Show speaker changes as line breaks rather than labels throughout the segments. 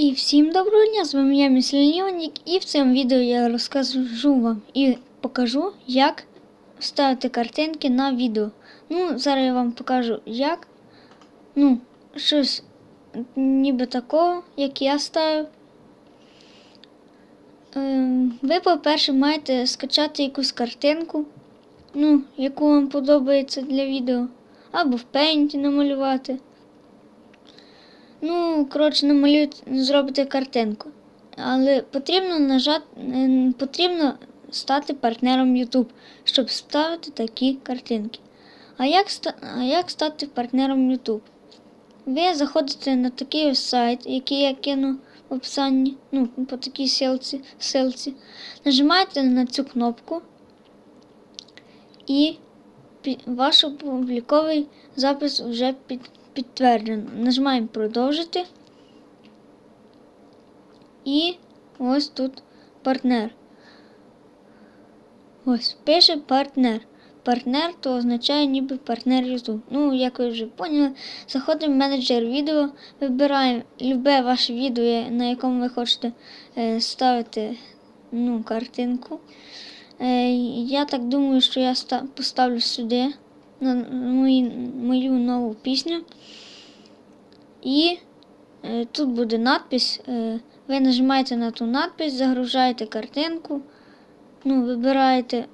І всім доброго дня! З вами я Місліонік і в цьому відео я розкажу вам і покажу, як ставити картинки на відео. Ну, зараз я вам покажу, як. Ну, щось ніби такого, як я ставив. Ем, ви, по-перше, маєте скачати якусь картинку, ну, яку вам подобається для відео, або в пейнті намалювати. Ну, коротше, намалюєте, зробите картинку. Але потрібно нажати, е, потрібно стати партнером YouTube, щоб ставити такі картинки. А як, а як стати партнером YouTube? Ви заходите на такий сайт, який я кину в описанні, ну, по такій ссылці, ссылці. Нажимаєте на цю кнопку і ваш обліковий запис вже під, підтверджено. Нажимаємо продовжити. І ось тут партнер. Ось пише партнер. Партнер то означає ніби партнер YouTube. Ну, як ви вже поняли, заходимо в менеджер відео, вибираємо любе ваше відео, на якому ви хочете е, ставити ну, картинку. Е, я так думаю, що я поставлю сюди на мою нову пісню. І е, тут буде надпись. Е, ви нажимаєте на ту надпись, загружаєте картинку. Ну, вибираєте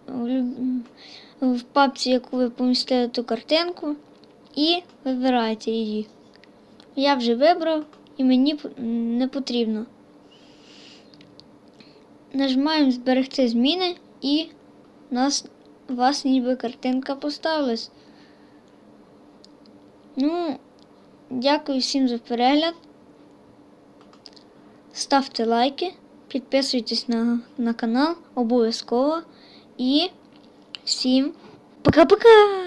в, папці, яку ви помістили ту картинку, і вибираєте її. Я вже вибрав і мені не потрібно. Нажимаємо зберегти зміни і нас вас ніби картинка поставилась. Ну, дякую всім за перегляд. Ставте лайки, підписуйтесь на, на канал обов'язково. І всім пока-пока!